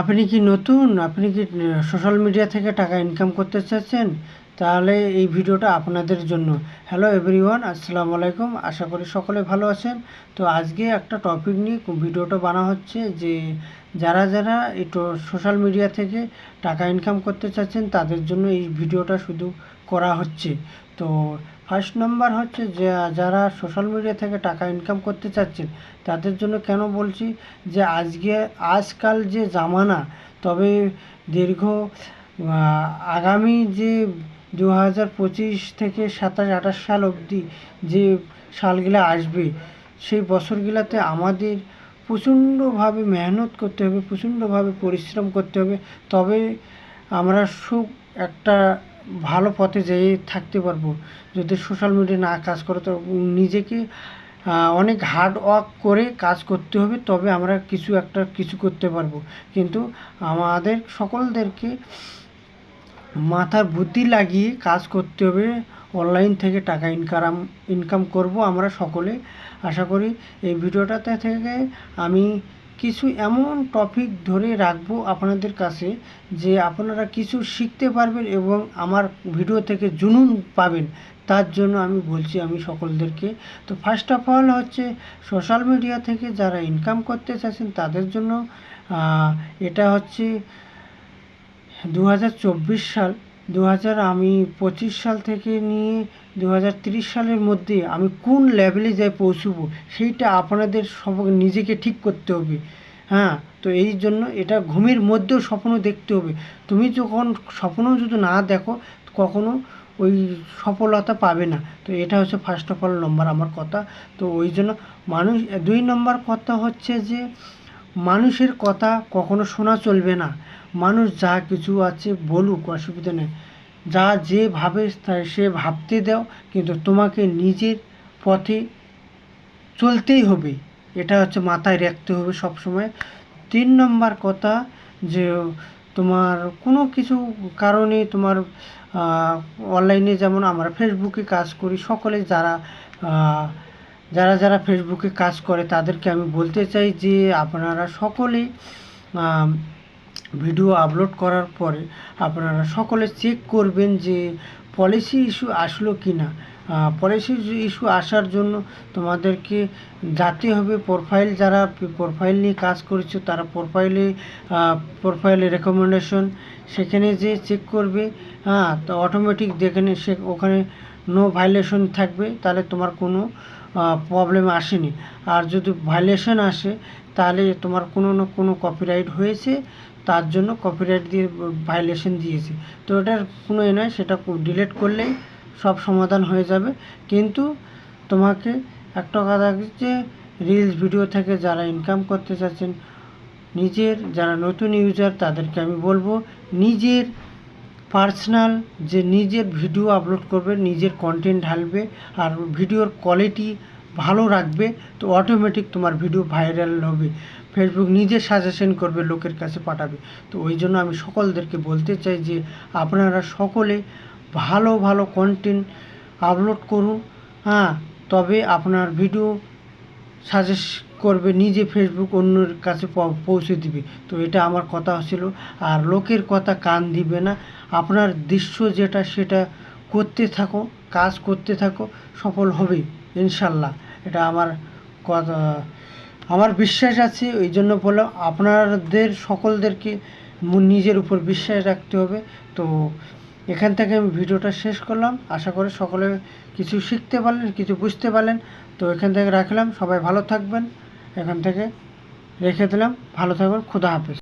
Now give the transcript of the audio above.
আপনি কি নতুন? আপনি কি সোশ্যাল মিডিয়া থেকে টাকা ইনকাম করতে চাচ্ছেন? তাহলে এই ভিডিওটা আপনাদের জন্য। হ্যালো এভরিওয়ান আসসালামু আলাইকুম। আশা করি সকলে ভালো আছেন। তো আজকে একটা টপিক নিয়ে ভিডিওটা বানা হচ্ছে যে, যারা যারা এই সোশ্যাল মিডিয়া থেকে টাকা ইনকাম করতে চাচ্ছেন, তাদের জন্য এই ভিডিওটা শুধু করা হচ্ছে। তো ফার্স্ট নাম্বার হচ্ছে যে, যারা সোশ্যাল মিডিয়া থেকে টাকা ইনকাম করতে চাচ্ছেন, তাদের জন্য কেন বলছি যে, আজকে, আজকাল যে জামানা, তবে দীর্ঘ আগামী যে দু হাজার পঁচিশ থেকে সাতাশ, আঠাশ সাল অবধি যে সালগুলো আসবে, সেই বছরগুলোতে আমাদের প্রচণ্ডভাবে মেহনত করতে হবে, প্রচণ্ডভাবে পরিশ্রম করতে হবে। তবে আমরা সুখ একটা ভালো পথে যেয়ে থাকতে পারব। যদি সোশ্যাল মিডিয়া না কাজ করে, তো নিজেকে অনেক হার্ড ওয়ার্ক করে কাজ করতে হবে, তবে আমরা কিছু একটা কিছু করতে পারব। কিন্তু আমাদের সকলদেরকে মাথার বুদ্ধি লাগিয়ে কাজ করতে হবে অনলাইন থেকে টাকা ইনকাম ইনকাম করব আমরা সকলে। আশা করি এই ভিডিওটাতে থেকে আমি কিছু এমন টপিক ধরে রাখব আপনাদের কাছে যে আপনারা কিছু শিখতে পারবেন এবং আমার ভিডিও থেকে জুনুন পাবেন। তার জন্য আমি বলছি আমি সকলদেরকে, তো ফার্স্ট অফ অল হচ্ছে সোশ্যাল মিডিয়া থেকে যারা ইনকাম করতে চাচ্ছেন তাদের জন্য এটা হচ্ছে দু হাজার চব্বিশ সাল। দু হাজার আমি পঁচিশ সাল থেকে নিয়ে দু সালের মধ্যে আমি কোন লেভেলে যাই পৌঁছবো, সেইটা আপনাদের সব নিজেকে ঠিক করতে হবে। হ্যাঁ তো এই জন্য এটা ঘুমের মধ্যেও স্বপ্ন দেখতে হবে। তুমি যখন স্বপ্ন যদি না দেখো, কখনো ওই সফলতা পাবে না। তো এটা হচ্ছে ফার্স্ট অফ অল নম্বর আমার কথা। তো ওই জন্য মানুষ দুই নম্বর কথা হচ্ছে যে মানুষের কথা কখনো শোনা চলবে না। মানুষ যা কিছু আছে বলুক, অসুবিধা নেই। যা যে ভাবে সে ভাবতে দাও, কিন্তু তোমাকে নিজের পথে চলতেই হবে। এটা হচ্ছে মাথায় রাখতে হবে সব সময় তিন নম্বর কথা যে, তোমার কোনো কিছু কারণে তোমার অনলাইনে যেমন আমরা ফেসবুকে কাজ করি, সকলে যারা যারা যারা ফেসবুকে কাজ করে, তাদেরকে আমি বলতে চাই যে আপনারা সকলেই ভিডিও আপলোড করার পরে আপনারা সকলে চেক করবেন যে পলিসি ইস্যু আসলো কি না পলিসি ইস্যু আসার জন্য তোমাদেরকে যাতে হবে প্রোফাইল যারা প্রোফাইল নিয়ে কাজ করেছ, তারা প্রোফাইলে প্রোফাইলে রেকমেন্ডেশন সেখানে যে চেক করবে। হ্যাঁ তো অটোমেটিক যেখানে সে ওখানে নো ভাইলেশন থাকবে। তাহলে তোমার কোনো প্রবলেম আসেনি। আর যদি ভাইলেশন আসে, তাহলে তোমার কোনো না কোনো কপিরাইট হয়েছে, তার জন্য কপিরাইট দিয়ে ভাইলেশন দিয়েছে। তো এটার কোনো এ নয়, সেটা ডিলেট করলেই সব সমাধান হয়ে যাবে। কিন্তু তোমাকে একটা কথা যে রিলস ভিডিও থেকে যারা ইনকাম করতে চাচ্ছেন, নিজের যারা নতুন ইউজার তাদেরকে আমি বলব, নিজের পার্সোনাল যে নিজের ভিডিও আপলোড করবে, নিজের কন্টেন্ট ঢালবে আর ভিডিওর কোয়ালিটি ভালো রাখবে, তো অটোমেটিক তোমার ভিডিও ভাইরাল হবে। ফেসবুক নিজে সাজেশন করবে, লোকের কাছে পাঠাবে। তো ওই জন্য আমি সকলদেরকে বলতে চাই যে আপনারা সকলে ভালো ভালো কন্টেন্ট আপলোড করুন। হ্যাঁ তবে আপনার ভিডিও সাজেস্ট করবে, নিজে ফেসবুক অন্যের কাছে পৌঁছে দিবে। তো এটা আমার কথা ছিল। আর লোকের কথা কান দিবে না। আপনার দৃশ্য যেটা, সেটা করতে থাকো, কাজ করতে থাকো, সফল হবে, ইনশাল্লাহ। এটা আমার কথা, আমার বিশ্বাস আছে, ওই জন্য বললাম, আপনাদের সকলদেরকে নিজের উপর বিশ্বাস রাখতে হবে। তো এখান থেকে আমি ভিডিওটা শেষ করলাম। আশা করি সকলে কিছু শিখতে পারলেন, কিছু বুঝতে পারলেন। তো এখান থেকে রাখলাম। সবাই ভালো থাকবেন। এখান থেকে রেখে দিলাম। ভালো থাকবেন খুদা হাফেজ।